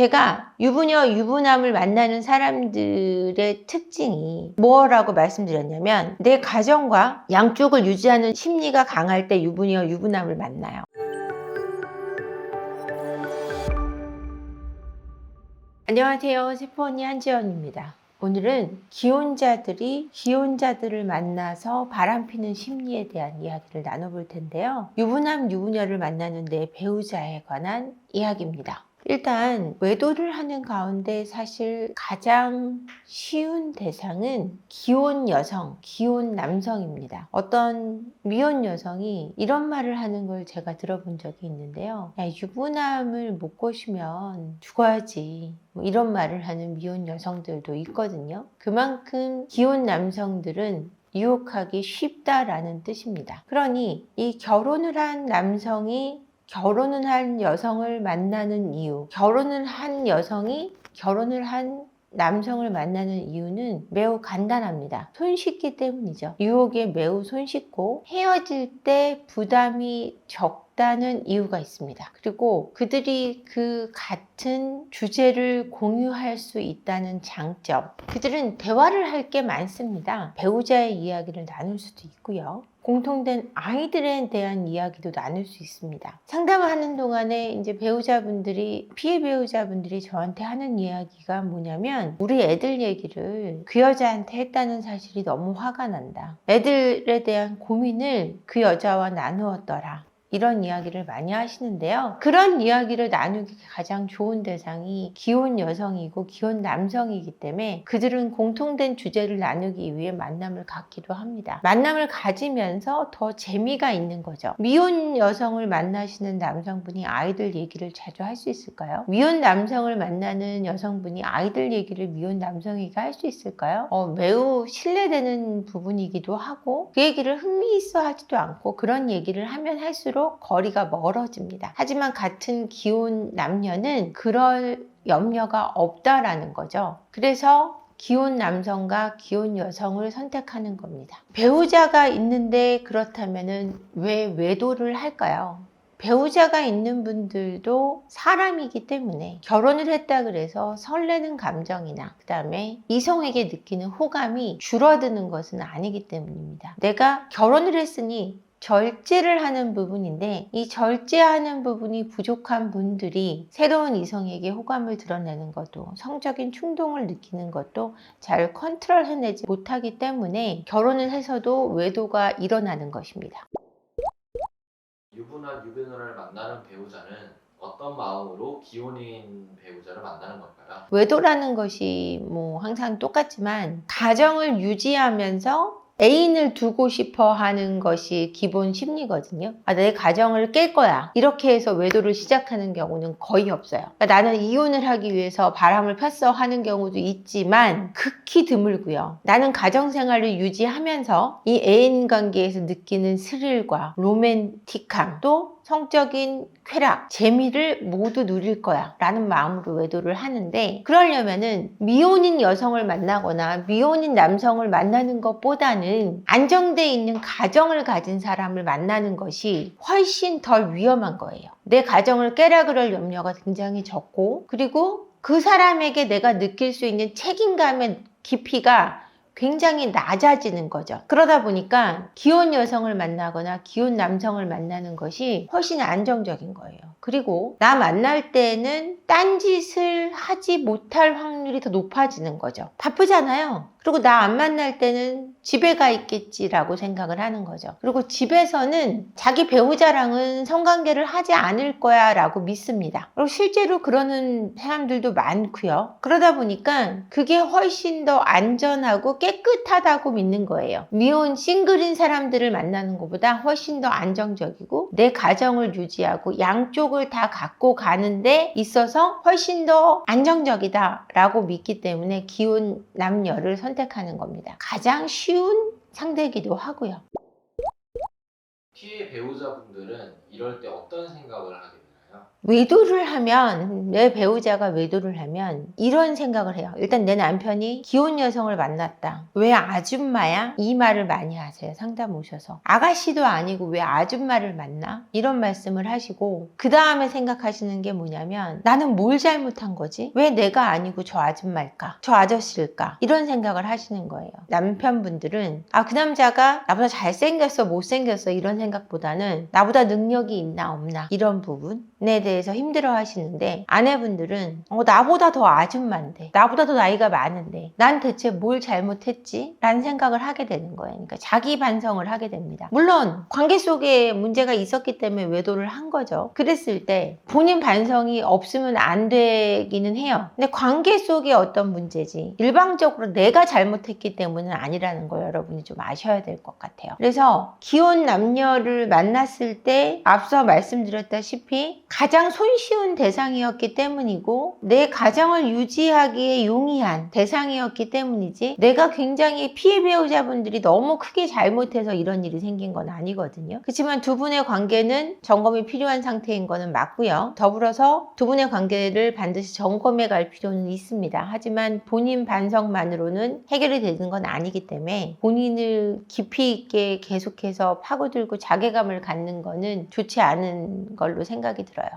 제가 유부녀, 유부남을 만나는 사람들의 특징이 뭐라고 말씀드렸냐면 내 가정과 양쪽을 유지하는 심리가 강할 때 유부녀, 유부남을 만나요. 안녕하세요. 세포언니 한지연입니다. 오늘은 기혼자들이 기혼자들을 만나서 바람피는 심리에 대한 이야기를 나눠볼 텐데요. 유부남, 유부녀를 만나는 내 배우자에 관한 이야기입니다. 일단 외도를 하는 가운데 사실 가장 쉬운 대상은 기혼 여성, 기혼 남성입니다. 어떤 미혼 여성이 이런 말을 하는 걸 제가 들어본 적이 있는데요. 야, 유부남을 못 꼬시면 죽어야지. 뭐 이런 말을 하는 미혼 여성들도 있거든요. 그만큼 기혼 남성들은 유혹하기 쉽다라는 뜻입니다. 그러니 이 결혼을 한 남성이 결혼을 한 여성을 만나는 이유, 결혼을 한 여성이 결혼을 한 남성을 만나는 이유는 매우 간단합니다. 손쉽기 때문이죠. 유혹에 매우 손쉽고 헤어질 때 부담이 적다는 이유가 있습니다. 그리고 그들이 그 같은 주제를 공유할 수 있다는 장점. 그들은 대화를 할 게 많습니다. 배우자의 이야기를 나눌 수도 있고요. 공통된 아이들에 대한 이야기도 나눌 수 있습니다. 상담을 하는 동안에 이제 배우자분들이, 피해 배우자분들이 저한테 하는 이야기가 뭐냐면, 우리 애들 얘기를 그 여자한테 했다는 사실이 너무 화가 난다. 애들에 대한 고민을 그 여자와 나누었더라. 이런 이야기를 많이 하시는데요. 그런 이야기를 나누기 가장 좋은 대상이 기혼 여성이고 기혼 남성이기 때문에 그들은 공통된 주제를 나누기 위해 만남을 갖기도 합니다. 만남을 가지면서 더 재미가 있는 거죠. 미혼 여성을 만나시는 남성분이 아이들 얘기를 자주 할 수 있을까요? 미혼 남성을 만나는 여성분이 아이들 얘기를 미혼 남성에게 할 수 있을까요? 어, 매우 신뢰되는 부분이기도 하고 그 얘기를 흥미있어 하지도 않고 그런 얘기를 하면 할수록 거리가 멀어집니다. 하지만 같은 기혼 남녀는 그럴 염려가 없다라는 거죠. 그래서 기혼 남성과 기혼 여성을 선택하는 겁니다. 배우자가 있는데 그렇다면은 왜 외도를 할까요? 배우자가 있는 분들도 사람이기 때문에 결혼을 했다 그래서 설레는 감정이나 그 다음에 이성에게 느끼는 호감이 줄어드는 것은 아니기 때문입니다. 내가 결혼을 했으니 절제를 하는 부분인데 이 절제하는 부분이 부족한 분들이 새로운 이성에게 호감을 드러내는 것도 성적인 충동을 느끼는 것도 잘 컨트롤 해내지 못하기 때문에 결혼을 해서도 외도가 일어나는 것입니다. 유부남 유부녀를 만나는 배우자는 어떤 마음으로 기혼인 배우자를 만나는 걸까요? 외도라는 것이 뭐 항상 똑같지만 가정을 유지하면서 애인을 두고 싶어 하는 것이 기본 심리거든요. 아, 내 가정을 깰 거야. 이렇게 해서 외도를 시작하는 경우는 거의 없어요. 그러니까 나는 이혼을 하기 위해서 바람을 폈어 하는 경우도 있지만 극히 드물고요. 나는 가정 생활을 유지하면서 이 애인 관계에서 느끼는 스릴과 로맨틱함 또 성적인 쾌락, 재미를 모두 누릴 거야 라는 마음으로 외도를 하는데 그러려면은 미혼인 여성을 만나거나 미혼인 남성을 만나는 것보다는 안정돼 있는 가정을 가진 사람을 만나는 것이 훨씬 덜 위험한 거예요. 내 가정을 깨라 그럴 염려가 굉장히 적고 그리고 그 사람에게 내가 느낄 수 있는 책임감의 깊이가 굉장히 낮아지는 거죠. 그러다 보니까 기혼 여성을 만나거나 기혼 남성을 만나는 것이 훨씬 안정적인 거예요. 그리고 나 만날 때는 딴짓을 하지 못할 확률이 더 높아지는 거죠. 바쁘잖아요. 그리고 나 안 만날 때는 집에 가 있겠지라고 생각을 하는 거죠. 그리고 집에서는 자기 배우자랑은 성관계를 하지 않을 거야 라고 믿습니다. 그리고 실제로 그러는 사람들도 많고요. 그러다 보니까 그게 훨씬 더 안전하고 깨끗하다고 믿는 거예요. 미혼 싱글인 사람들을 만나는 것보다 훨씬 더 안정적이고 내 가정을 유지하고 양쪽을 다 갖고 가는데 있어서 훨씬 더 안정적이다라고 믿기 때문에 기혼 남녀를 선택하는 겁니다. 가장 쉬운 상대이기도 하고요. 피해 배우자분들은 이럴 때 어떤 생각을 하게 되나요? 외도를 하면 내 배우자가 외도를 하면 이런 생각을 해요. 일단 내 남편이 기혼 여성을 만났다. 왜 아줌마야? 이 말을 많이 하세요. 상담 오셔서. 아가씨도 아니고 왜 아줌마를 만나? 이런 말씀을 하시고 그 다음에 생각하시는 게 뭐냐면 나는 뭘 잘못한 거지? 왜 내가 아니고 저 아줌마일까? 저 아저씨일까? 이런 생각을 하시는 거예요. 남편분들은 아 그 남자가 나보다 잘생겼어 못생겼어 이런 생각보다는 나보다 능력이 있나 없나 이런 부분에 대해 서 힘들어 하시는데 아내분들은 어, 나보다 더 아줌마인데 나보다 더 나이가 많은데 난 대체 뭘 잘못했지? 라는 생각을 하게 되는 거예요. 그러니까 자기 반성을 하게 됩니다. 물론 관계 속에 문제가 있었기 때문에 외도를 한 거죠. 그랬을 때 본인 반성이 없으면 안 되기는 해요. 근데 관계 속에 어떤 문제지 일방적으로 내가 잘못했기 때문은 아니라는 거 여러분이 좀 아셔야 될 것 같아요. 그래서 기혼 남녀를 만났을 때 앞서 말씀드렸다시피 가장 손쉬운 대상이었기 때문이고 내 가정을 유지하기에 용이한 대상이었기 때문이지 내가 굉장히 피해 배우자분들이 너무 크게 잘못해서 이런 일이 생긴 건 아니거든요. 그렇지만 두 분의 관계는 점검이 필요한 상태인 거는 맞고요. 더불어서 두 분의 관계를 반드시 점검해 갈 필요는 있습니다. 하지만 본인 반성만으로는 해결이 되는 건 아니기 때문에 본인을 깊이 있게 계속해서 파고들고 자괴감을 갖는 거는 좋지 않은 걸로 생각이 들어요.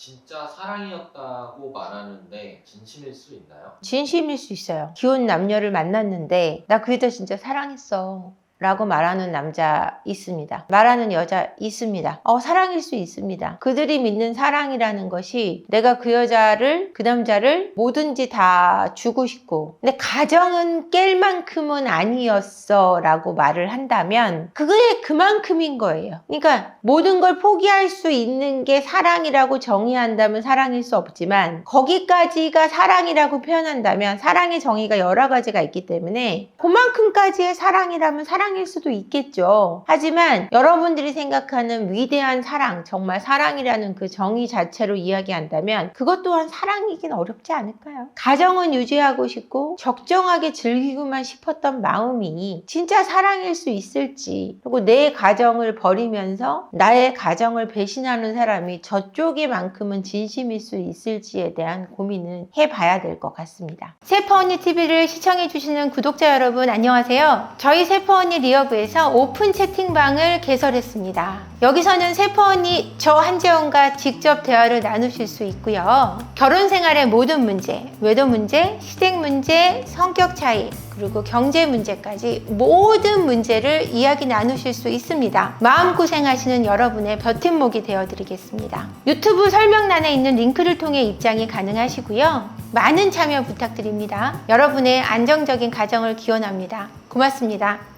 진짜 사랑이었다고 말하는데 진심일 수 있나요? 진심일 수 있어요. 기혼 남녀를 만났는데 나 그 여자 진짜 사랑했어. 라고 말하는 남자 있습니다. 말하는 여자 있습니다. 어, 사랑일 수 있습니다. 그들이 믿는 사랑이라는 것이 내가 그 여자를, 그 남자를 뭐든지 다 주고 싶고, 근데 가정은 깰 만큼은 아니었어. 라고 말을 한다면, 그게 그만큼인 거예요. 그러니까 모든 걸 포기할 수 있는 게 사랑이라고 정의한다면 사랑일 수 없지만, 거기까지가 사랑이라고 표현한다면, 사랑의 정의가 여러 가지가 있기 때문에, 그만큼까지의 사랑이라면 사랑 사랑일 수도 있겠죠. 하지만 여러분들이 생각하는 위대한 사랑, 정말 사랑이라는 그 정의 자체로 이야기한다면 그것 또한 사랑이긴 어렵지 않을까요? 가정은 유지하고 싶고 적정하게 즐기고만 싶었던 마음이 진짜 사랑일 수 있을지 그리고 내 가정을 버리면서 나의 가정을 배신하는 사람이 저쪽에만큼은 진심일 수 있을지에 대한 고민은 해봐야 될 것 같습니다. 세퍼 언니 TV를 시청해주시는 구독자 여러분 안녕하세요. 저희 세퍼 언니 리어브에서 오픈 채팅방을 개설했습니다. 여기서는 세퍼 언니 저 한재원과 직접 대화를 나누실 수 있고요. 결혼 생활의 모든 문제, 외도 문제, 시댁 문제, 성격 차이, 그리고 경제 문제까지 모든 문제를 이야기 나누실 수 있습니다. 마음고생하시는 여러분의 버팀목이 되어드리겠습니다. 유튜브 설명란에 있는 링크를 통해 입장이 가능하시고요. 많은 참여 부탁드립니다. 여러분의 안정적인 가정을 기원합니다. 고맙습니다.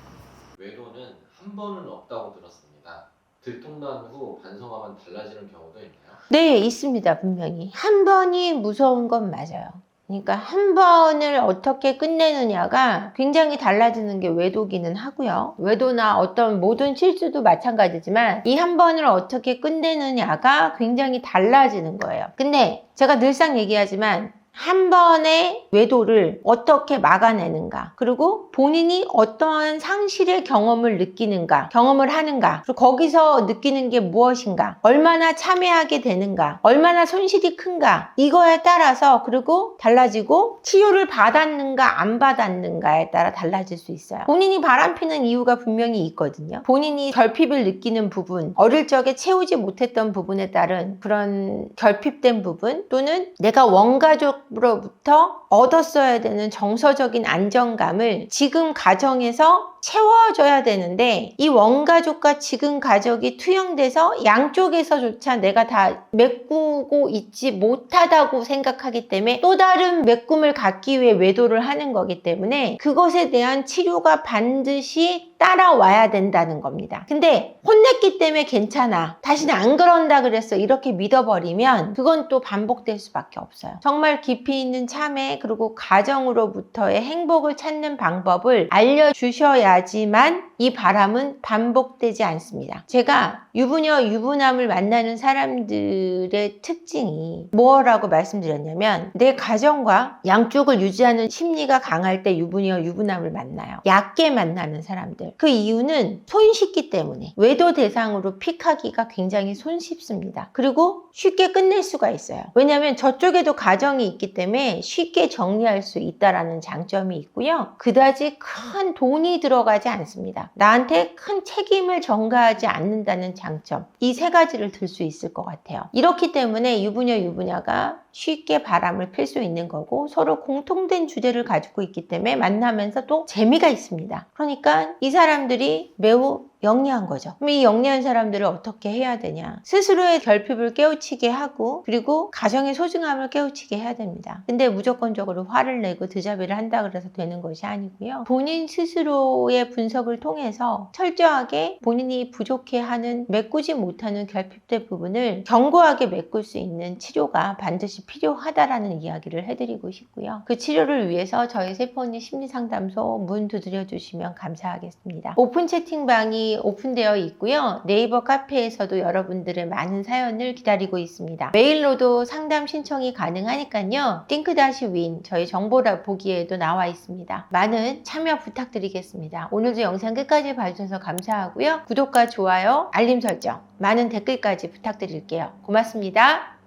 외도는 한 번은 없다고 들었습니다. 들통난 후 반성하면 달라지는 경우도 있나요? 네, 있습니다. 분명히. 한 번이 무서운 건 맞아요. 그러니까 한 번을 어떻게 끝내느냐가 굉장히 달라지는 게 외도기는 하고요. 외도나 어떤 모든 실수도 마찬가지지만 이 한 번을 어떻게 끝내느냐가 굉장히 달라지는 거예요. 근데 제가 늘상 얘기하지만 한 번의 외도를 어떻게 막아내는가, 그리고 본인이 어떠한 상실의 경험을 느끼는가, 경험을 하는가, 그리고 거기서 느끼는 게 무엇인가, 얼마나 참여하게 되는가, 얼마나 손실이 큰가, 이거에 따라서 그리고 달라지고 치료를 받았는가, 안 받았는가에 따라 달라질 수 있어요. 본인이 바람피는 이유가 분명히 있거든요. 본인이 결핍을 느끼는 부분, 어릴 적에 채우지 못했던 부분에 따른 그런 결핍된 부분, 또는 내가 원가족 로부터 얻었어야 되는 정서적인 안정감을 지금 가정에서 채워줘야 되는데 이 원가족과 지금 가족이 투영돼서 양쪽에서조차 내가 다 메꾸고 있지 못하다고 생각하기 때문에 또 다른 메꿈을 갖기 위해 외도를 하는 거기 때문에 그것에 대한 치료가 반드시 따라와야 된다는 겁니다. 근데 혼냈기 때문에 괜찮아. 다시는 안 그런다 그랬어. 이렇게 믿어버리면 그건 또 반복될 수밖에 없어요. 정말 깊이 있는 참회 그리고 가정으로부터의 행복을 찾는 방법을 알려주셔야지만 이 바람은 반복되지 않습니다. 제가 유부녀, 유부남을 만나는 사람들의 특징이 뭐라고 말씀드렸냐면 내 가정과 양쪽을 유지하는 심리가 강할 때 유부녀, 유부남을 만나요. 얕게 만나는 사람들. 그 이유는 손 씻기 때문에 외도 대상으로 픽하기가 굉장히 손쉽습니다. 그리고 쉽게 끝낼 수가 있어요. 왜냐하면 저쪽에도 가정이 있기 때문에 쉽게 정리할 수 있다라는 장점이 있고요. 그다지 큰 돈이 들어가지 않습니다. 나한테 큰 책임을 전가하지 않는다는 장점. 이 세 가지를 들 수 있을 것 같아요. 이렇기 때문에 유부녀 유부녀가 쉽게 바람을 필 수 있는 거고 서로 공통된 주제를 가지고 있기 때문에 만나면서 또 재미가 있습니다. 그러니까 이 사람 들이 매우 영리한 거죠. 그럼 이 영리한 사람들을 어떻게 해야 되냐? 스스로의 결핍을 깨우치게 하고 그리고 가정의 소중함을 깨우치게 해야 됩니다. 근데 무조건적으로 화를 내고 드자비를 한다 그래서 되는 것이 아니고요. 본인 스스로의 분석을 통해서 철저하게 본인이 부족해 하는 메꾸지 못하는 결핍된 부분을 견고하게 메꿀 수 있는 치료가 반드시 필요하다라는 이야기를 해드리고 싶고요. 그 치료를 위해서 저희 세포니 심리상담소 문 두드려 주시면 감사하겠습니다. 오픈 채팅방이 오픈되어 있고요. 네이버 카페에서도 여러분들의 많은 사연을 기다리고 있습니다. 메일로도 상담 신청이 가능하니까요. 띵크-윈 저희 정보라 보기에도 나와 있습니다. 많은 참여 부탁드리겠습니다. 오늘도 영상 끝까지 봐주셔서 감사하고요. 구독과 좋아요, 알림 설정, 많은 댓글까지 부탁드릴게요. 고맙습니다.